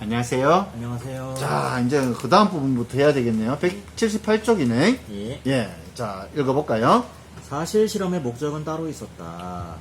안녕하세요. 안녕하세요. 자, 이제 그 다음 부분부터 해야 되겠네요. 178쪽이네. 예. 예. 자, 읽어볼까요? 사실 실험의 목적은 따로 있었다.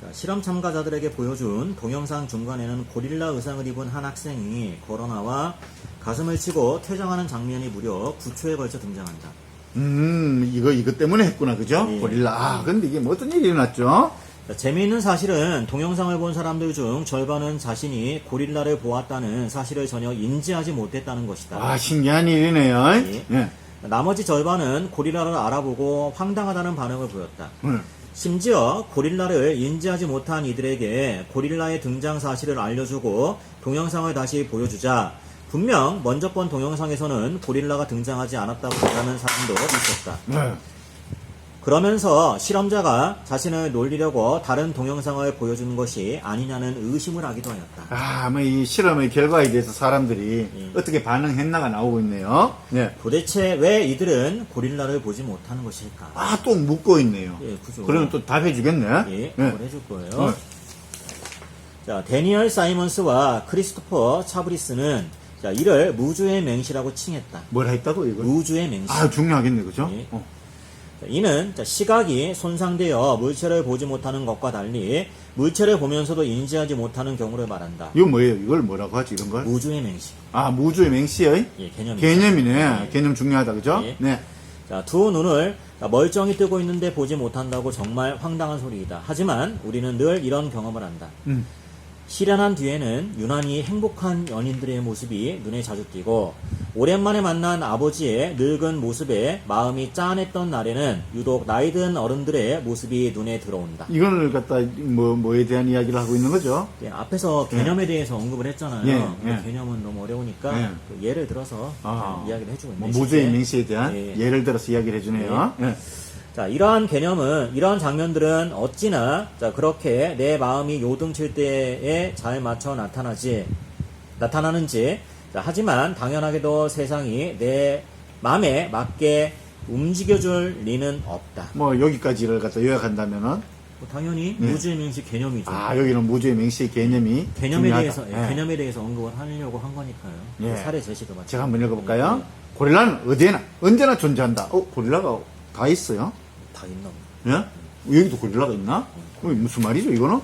자, 실험 참가자들에게 보여준 동영상 중간에는 고릴라 의상을 입은 한 학생이 걸어나와 가슴을 치고 퇴장하는 장면이 무려 9초에 걸쳐 등장한다. 음, 이거, 이거 때문에 했구나. 그죠? 예. 고릴라. 아, 근데 이게 뭐 어떤 일이 일어났죠? 자, 재미있는 사실은 동영상을 본 사람들 중 절반은 자신이 고릴라를 보았다는 사실을 전혀 인지하지 못했다는 것이다. 아, 신기한 일이네요. 예. 예. 나머지 절반은 고릴라를 알아보고 황당하다는 반응을 보였다. 음. 심지어 고릴라를 인지하지 못한 이들에게 고릴라의 등장 사실을 알려주고 동영상을 다시 보여주자 분명 먼저 본 동영상에서는 고릴라가 등장하지 않았다고 말하는 사람도 있었다. 네. 그러면서 실험자가 자신을 놀리려고 다른 동영상을 보여주는 것이 아니냐는 의심을 하기도 하였다. 아, 뭐이 실험의 결과에 대해서 사람들이 예. 어떻게 반응했나가 나오고 있네요. 예. 도대체 왜 이들은 고릴라를 보지 못하는 것일까? 아, 또 묻고 있네요. 예, 그죠. 그러면 또 답해 주겠네. 예, 그걸 해줄 거예요. 네. 자, 데니얼 사이먼스와 크리스토퍼 차브리스는 자, 이를 무주의 맹시라고 칭했다. 뭘 했다고, 이걸? 무주의 맹시. 아, 중요하겠네. 그죠? 예. 어. 자, 이는 자, 시각이 손상되어 물체를 보지 못하는 것과 달리 물체를 보면서도 인지하지 못하는 경우를 말한다. 이거 뭐예요? 이걸 뭐라고 하지, 이런 걸? 무주의 맹시. 아, 무주의 맹시의 예, 개념이죠. 개념이네. 예. 개념 중요하다, 그죠? 예. 네. 자, 두 눈을 멀쩡히 뜨고 있는데 보지 못한다고 정말 황당한 소리이다. 하지만 우리는 늘 이런 경험을 한다. 음. 실현한 뒤에는 유난히 행복한 연인들의 모습이 눈에 자주 띄고 오랜만에 만난 아버지의 늙은 모습에 마음이 짠했던 날에는 유독 나이 든 어른들의 모습이 눈에 들어온다. 이걸 갖다 뭐 뭐에 대한 이야기를 하고 있는 거죠? 예, 앞에서 개념에 대해서 언급을 했잖아요. 예, 그 예. 개념은 너무 어려우니까 예. 그 예를 들어서 아. 이야기를 해주고 뭐 있네요. 무주의 실제. 맹시에 대한 예. 예. 를 들어서 이야기를 해주네요. 예. 자, 이러한 개념은, 이러한 장면들은 어찌나, 자, 그렇게 내 마음이 요동칠 때에 잘 맞춰 나타나지, 나타나는지, 자, 하지만 당연하게도 세상이 내 마음에 맞게 움직여줄 리는 없다. 뭐 여기까지를 갖다 요약한다면은 뭐 당연히 네. 무주의 명시 개념이죠. 아 여기는 무주의 맹시의 개념이 개념에 중요하다. 대해서, 예, 예. 개념에 대해서 언급을 하려고 한 거니까요. 예. 그 사례 제시도 마찬가지. 제가 한번 읽어볼까요? 고릴라는 어디에나 언제나 존재한다. 어 고릴라가 다 있어요? 다 있나. 예? 여기도 고릴라가 있나? 어, 무슨 말이죠 이거는?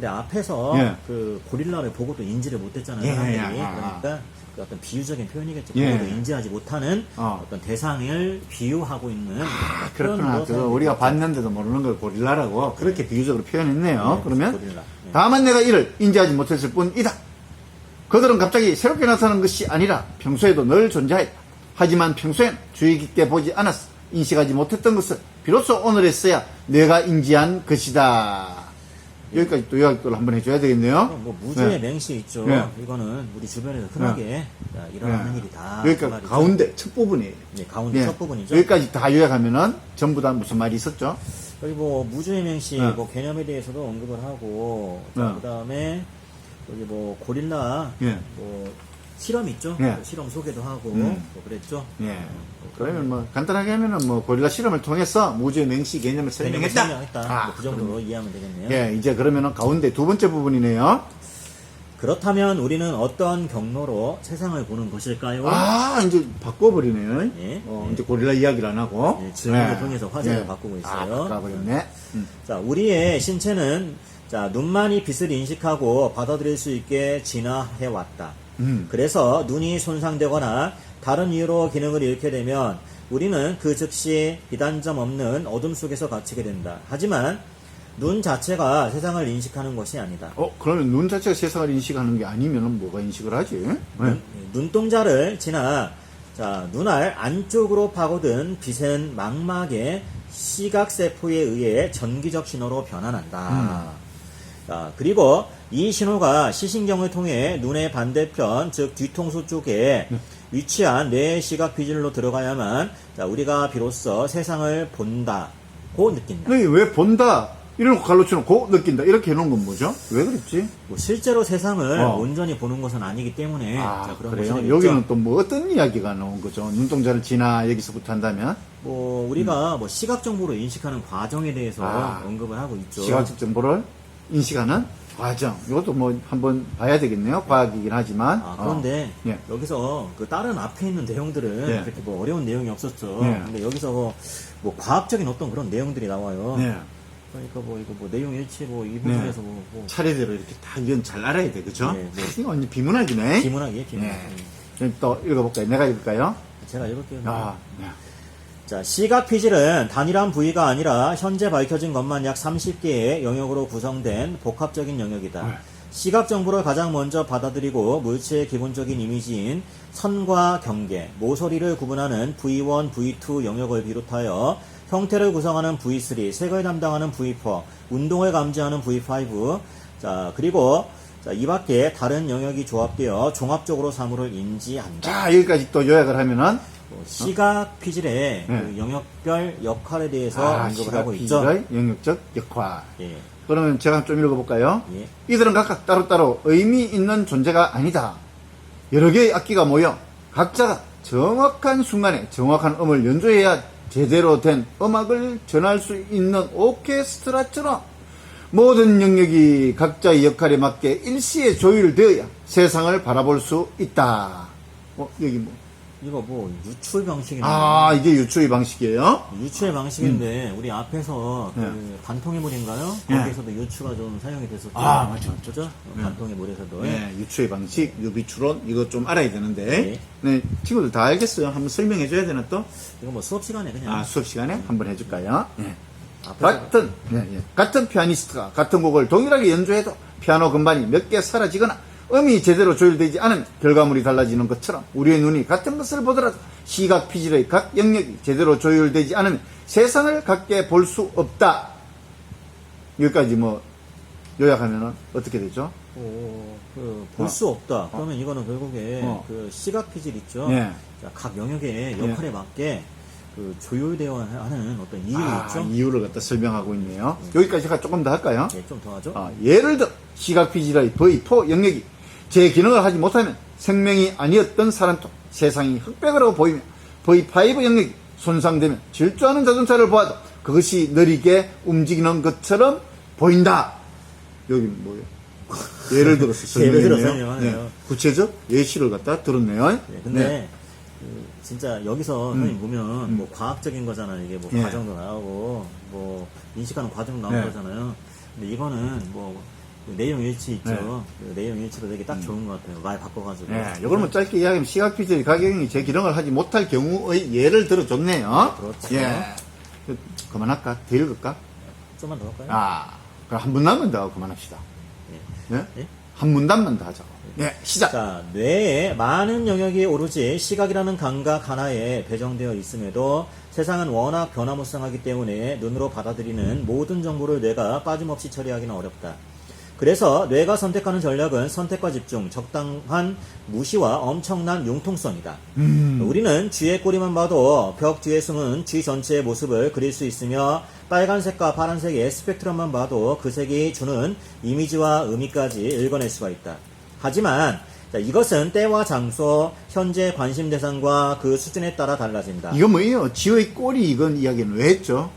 근데 앞에서 예. 그 고릴라를 보고도 인지를 못했잖아요. 예, 사람들이. 예, 아, 그러니까 그 어떤 비유적인 표현이겠죠. 예. 보고도 인지하지 못하는 어. 어. 떤 대상을 비유하고 있는 아, 그렇구나. 뭐 그거 우리가. 봤는데도 모르는 걸 고릴라라고 그렇게 비유적으로 표현했네요. 네, 그러면 고릴라. 네. 다만 내가 이를 인지하지 못했을 뿐이다. 그들은 갑자기 새롭게 나타난 것이 아니라 평소에도 늘 존재했다. 하지만 평소엔 주의 깊게 보지 않았어. 인식하지 못했던 것을 비로소 오늘에서야 내가 인지한 것이다. 여기까지 또 요약도를 한번 해줘야 되겠네요. 그럼 뭐 무주의 네. 맹시 있죠. 네. 이거는 우리 주변에서 흔하게 자, 일어나는 네. 일이다. 여기까지 그. 가운데 첫 부분이에요. 네, 가운데 네. 첫 부분이죠. 여기까지 다 요약하면은 전부 다 무슨 말이 있었죠? 여기 뭐 무주의 맹시 네. 뭐 개념에 대해서도 언급을 하고 네. 그 다음에 여기 뭐 고릴라 예. 뭐 실험 있죠. 네. 그 실험 소개도 하고 음. 뭐 그랬죠. 예. 그러면 뭐 간단하게 하면은 뭐 고릴라 실험을 통해서 무주의 맹시 개념을 개념을 설명했다. 설명했다. 아, 뭐그 정도로 이해하면 되겠네요. 예, 이제 그러면은 가운데 두 번째 부분이네요. 그렇다면 우리는 어떤 경로로 세상을 보는 것일까요? 아, 이제 바꿔버리네요. 예. 어, 예. 이제 고릴라 이야기를 안 하고. 예, 질문을 예. 통해서 화제를 바꾸고 있어요. 아, 바꿔버렸네. 음. 자, 우리의 신체는 자, 눈만이 빛을 인식하고 받아들일 수 있게 진화해 왔다. 음. 그래서 눈이 손상되거나 다른 이유로 기능을 잃게 되면 우리는 그 즉시 비단점 없는 어둠 속에서 갇히게 된다. 하지만 눈 자체가 세상을 인식하는 것이 아니다. 어, 그러면 눈 자체가 세상을 인식하는 게 아니면은 뭐가 인식을 하지? 네. 눈, 눈동자를 지나 자, 눈알 안쪽으로 파고든 빛은 망막의 시각세포에 의해 전기적 신호로 변환한다. 자, 그리고 이 신호가 시신경을 통해 눈의 반대편, 즉 뒤통수 쪽에 위치한 뇌 시각 비질로 들어가야만 자, 우리가 비로소 세상을 본다 고 느낀다. 근데 왜 본다? 이런 갈로치는 고 느낀다. 이렇게 해놓은 건 뭐죠? 왜 그랬지? 뭐 실제로 세상을 어. 온전히 보는 것은 아니기 때문에 아, 네, 자, 그런 그래요? 여기는 또 뭐 어떤 이야기가 나온 거죠? 눈동자를 지나 여기서부터 한다면? 뭐 우리가 뭐 시각 정보를 인식하는 과정에 대해서 아. 언급을 하고 있죠. 시각적 정보를 인식하는? 과정. 이것도 뭐 한번 봐야 되겠네요. 과학이긴 하지만. 아, 그런데 어. 예. 여기서 그 다른 앞에 있는 내용들은 예. 그렇게 뭐 어려운 내용이 없었죠. 예. 근데 여기서 뭐, 뭐 과학적인 어떤 그런 내용들이 나와요. 네. 그러니까 뭐 이거 뭐 내용 일치 뭐 이 부분에서 뭐, 뭐 차례대로 이렇게 다 이건 잘 알아야 돼, 그죠? 네, 네. 이거 완전 비문학이네. 비문학이에요, 비문학. 네. 예. 그럼 또 읽어볼까요? 내가 읽을까요? 제가 읽을게요. 아, 네. 자, 시각 피질은 단일한 부위가 아니라 현재 밝혀진 것만 약 30개의 영역으로 구성된 복합적인 영역이다. 네. 시각 정보를 가장 먼저 받아들이고 물체의 기본적인 이미지인 선과 경계, 모서리를 구분하는 V1, V2 영역을 비롯하여 형태를 구성하는 V3, 색을 담당하는 V4, 운동을 감지하는 V5, 자, 그리고 자, 이 밖에 다른 영역이 조합되어 종합적으로 사물을 인지한다. 자, 여기까지 또 요약을 하면은. 뭐 시각 피질의 네. 그 영역별 역할에 대해서 아, 언급을 시각 하고 있죠. 피질의 영역적 역할. 예, 그러면 제가 좀 읽어볼까요? 예. 이들은 각각 따로따로 의미 있는 존재가 아니다. 여러 개의 악기가 모여 각자가 정확한 순간에 정확한 음을 연주해야 제대로 된 음악을 전할 수 있는 오케스트라처럼 모든 영역이 각자의 역할에 맞게 일시에 조율되어야 세상을 바라볼 수 있다. 어, 여기 뭐. 이거 뭐 유출 방식이네. 아, 이게 유추의 방식이에요? 유추의 방식인데 우리 앞에서 그 네. 반통의 물인가요? 예. 거기서도 유추가 좀 사용이 됐었죠. 아, 맞죠, 맞죠. 그죠? 반통의 물에서도. 네, 유추의 방식, 유비추론, 이거 좀 알아야 되는데. 네. 네, 친구들 다 알겠어요? 한번 설명해 줘야 되나 또? 이거 뭐 수업 시간에 그냥 아, 수업 시간에 한번 해줄까요? 네. 앞에서 같은, 예, 예. 같은 피아니스트가 같은 곡을 동일하게 연주해도 피아노 건반이 몇 개 사라지거나 음이 제대로 조율되지 않은 결과물이 달라지는 것처럼 우리의 눈이 같은 것을 보더라도 시각 피질의 각 영역이 제대로 조율되지 않으면 세상을 갖게 볼 수 없다. 여기까지 뭐 요약하면은 어떻게 되죠? 그 볼 수 없다. 그러면 이거는 결국에 어. 그 시각 피질 있죠. 예. 자, 각 영역의 역할에 맞게 그 조율되어 하는 어떤 이유가 아, 있죠. 이유를 갖다 설명하고 있네요. 여기까지 제가 조금 더 할까요? 예, 좀 더 하죠. 아, 예를 들어 시각 피질의 V4 영역이 제 기능을 하지 못하면 생명이 아니었던 사람도 세상이 흑백으로 보이며 V5 영역이 손상되면 질주하는 자동차를 보아도 그것이 느리게 움직이는 것처럼 보인다. 여기 뭐예요? 예를 들어서 예를 들어서 설명했네요. 설명하네요. 구체적 예시를 갖다 들었네요. 네, 근데 네. 그 진짜 여기서 선생님 보면 뭐 과학적인 거잖아요. 이게 뭐 음. 예. 과정도 나오고 뭐 인식하는 과정도 나오는 네. 거잖아요. 근데 이거는 뭐그 내용 일치 있죠. 네. 그 내용 일치도 되게 딱 좋은 것 같아요. 말 바꿔가지고. 네, 뭐 짧게 이야기하면 시각 피질 가격이 제 기능을 하지 못할 경우의 예를 들어줬네요. 그렇죠. 예. 그만할까? 더 읽을까? 좀만 더 할까요? 아, 그럼 한 문단만 더 하고 그만합시다. 예. 예? 예? 한 문단만 더 하자고. 예, 시작. 자, 뇌의 많은 영역이 오로지 시각이라는 감각 하나에 배정되어 있음에도 세상은 워낙 변화무쌍하기 때문에 눈으로 받아들이는 모든 정보를 뇌가 빠짐없이 처리하기는 어렵다. 그래서 뇌가 선택하는 전략은 선택과 집중, 적당한 무시와 엄청난 융통성이다. 우리는 쥐의 꼬리만 봐도 벽 뒤에 숨은 쥐 전체의 모습을 그릴 수 있으며 빨간색과 파란색의 스펙트럼만 봐도 그 색이 주는 이미지와 의미까지 읽어낼 수가 있다. 하지만 자, 이것은 때와 장소, 현재 관심 대상과 그 수준에 따라 달라진다. 이거 뭐예요? 지의 꼬리 이건 이야기는 왜 했죠?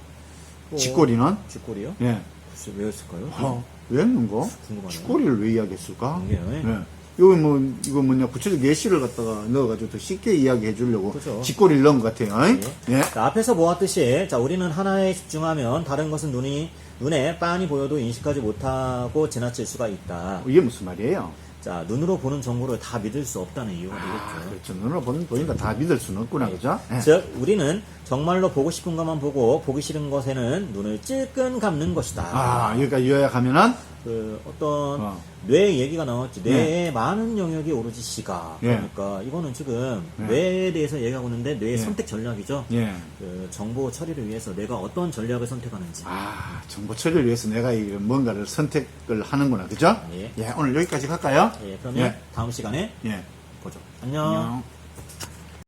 어, 쥐꼬리는? 쥐꼬리요? 예. 글쎄 왜 했을까요? 어, 왜 했는 거? 궁금하네요. 쥐꼬리를 왜 이야기했을까? 그러게요. 예. 이거 뭐, 이거 뭐냐, 구체적 예시를 갖다가 넣어가지고 더 쉽게 이야기해 주려고. 그죠. 쥐꼬리를 넣은 것 같아요. 예. 예. 자, 앞에서 보았듯이 자, 우리는 하나에 집중하면 다른 것은 눈이 눈에 빤히 보여도 인식하지 못하고 지나칠 수가 있다. 이게 무슨 말이에요? 자, 눈으로 보는 정보를 다 믿을 수 없다는 이유가 아, 되겠죠. 그렇죠. 눈으로 보는, 보니까 다 믿을 수는 없구나, 그죠? 예. 즉, 우리는 정말로 보고 싶은 것만 보고 보기 싫은 것에는 눈을 찔끔 감는 것이다. 아, 여기까지 요약하면은, 그 어떤 어. 뇌 얘기가 나왔지. 뇌의 많은 영역이 오로지 시각. 예. 그러니까 이거는 지금 예. 뇌에 대해서 얘기하고 있는데 뇌의 예. 선택 전략이죠. 예. 그 정보 처리를 위해서 내가 어떤 전략을 선택하는지. 아, 정보 처리를 위해서 내가 이 뭔가를 선택을 하는구나, 그죠? 예. 오늘 여기까지 갈까요? 예, 그러면 예. 다음 시간에 예. 보죠. 안녕. 안녕.